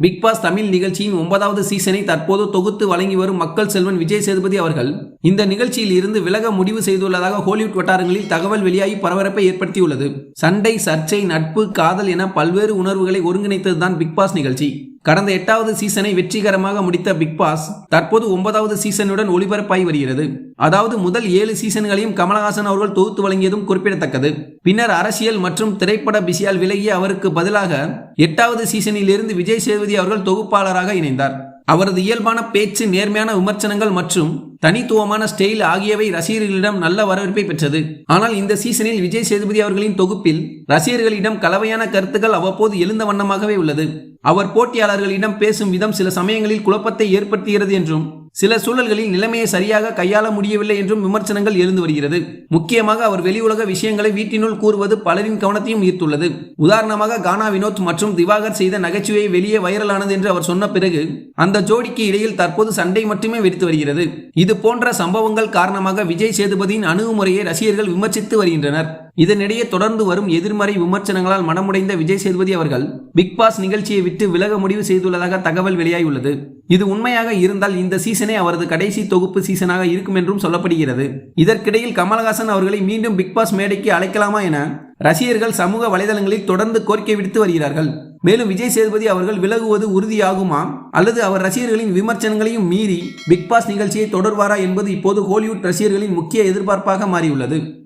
Big pass Tamil நிகழ்ச்சியின் ஒன்பதாவது சீசனை தற்போது தொகுத்து வழங்கி வரும் மக்கள் செல்வன் விஜய் சேதுபதி அவர்கள் இந்த நிகழ்ச்சியில் இருந்து விலக முடிவு செய்துள்ளதாக ஹாலிவுட் வட்டாரங்களில் தகவல் வெளியாகி பரபரப்பை ஏற்படுத்தியுள்ளது. சண்டை சர்ச்சை நட்பு காதல் என பல்வேறு உணர்வுகளை ஒருங்கிணைத்ததுதான் பிக் பாஸ் நிகழ்ச்சி. கடந்த எட்டாவது சீசனை வெற்றிகரமாக முடித்த பிக் பாஸ் தற்போது ஒன்பதாவது சீசனுடன் ஒளிபரப்பாகி வருகிறது. அதாவது முதல் ஏழு சீசன்களையும் கமலஹாசன் அவர்கள் தொகுத்து வழங்கியதும் குறிப்பிடத்தக்கது. பின்னர் அரசியல் மற்றும் திரைப்பட பிசியால் விலகிய அவருக்கு பதிலாக எட்டாவது சீசனில் இருந்து விஜய் சேதுபதி அவர்கள் தொகுப்பாளராக இணைந்தார். அவரது இயல்பான பேச்சு நேர்மையான விமர்சனங்கள் மற்றும் தனித்துவமான ஸ்டைல் ஆகியவை ரசிகர்களிடம் நல்ல வரவேற்பை பெற்றது. ஆனால் இந்த சீசனில் விஜய் சேதுபதி அவர்களின் தொகுப்பில் ரசிகர்களிடம் கலவையான கருத்துக்கள் அவ்வப்போது எழுந்த வண்ணமாகவே உள்ளது. அவர் போட்டியாளர்களிடம் பேசும் விதம் சில சமயங்களில் குழப்பத்தை ஏற்படுத்துகிறது என்றும் சில சூழல்களில் நிலைமையை சரியாக கையாள முடியவில்லை என்றும் விமர்சனங்கள் எழுந்து வருகிறது. முக்கியமாக அவர் வெளியுலக விஷயங்களை வீட்டினுள் கூறுவது பலரின் கவனத்தையும் ஈர்த்துள்ளது. உதாரணமாக கானா வினோத் மற்றும் திவாகர் செய்த நகைச்சுவை வெளியே வைரலானது என்று அவர் சொன்ன பிறகு அந்த ஜோடிக்கு இடையில் தற்போது சண்டை மட்டுமே வெடித்து வருகிறது. இது போன்ற சம்பவங்கள் காரணமாக விஜய் சேதுபதியின் அணுகுமுறையை ரசிகர்கள் விமர்சித்து வருகின்றனர். இதனிடையே தொடர்ந்து வரும் எதிர்மறை விமர்சனங்களால் மனமுடைந்த விஜய் சேதுபதி அவர்கள் பிக் பாஸ் நிகழ்ச்சியை விட்டு விலக முடிவு செய்துள்ளதாக தகவல் வெளியாகியுள்ளது. இது உண்மையாக இருந்தால் இந்த சீசனே அவரது கடைசி தொகுப்பு சீசனாக இருக்கும் என்றும் சொல்லப்படுகிறது. இதற்கிடையில் கமலஹாசன் அவர்களை மீண்டும் பிக் பாஸ் மேடைக்கு அழைக்கலாமா என ரசிகர்கள் சமூக வலைதளங்களில் தொடர்ந்து கோரிக்கை விடுத்து வருகிறார்கள். மேலும் விஜய் சேதுபதி அவர்கள் விலகுவது உறுதியாகுமா? அல்லது அவர் ரசிகர்களின் விமர்சனங்களையும் மீறி பிக் பாஸ் நிகழ்ச்சியை தொடர்வாரா என்பது இப்போது ஹாலிவுட் ரசிகர்களின் முக்கிய எதிர்பார்ப்பாக மாறியுள்ளது.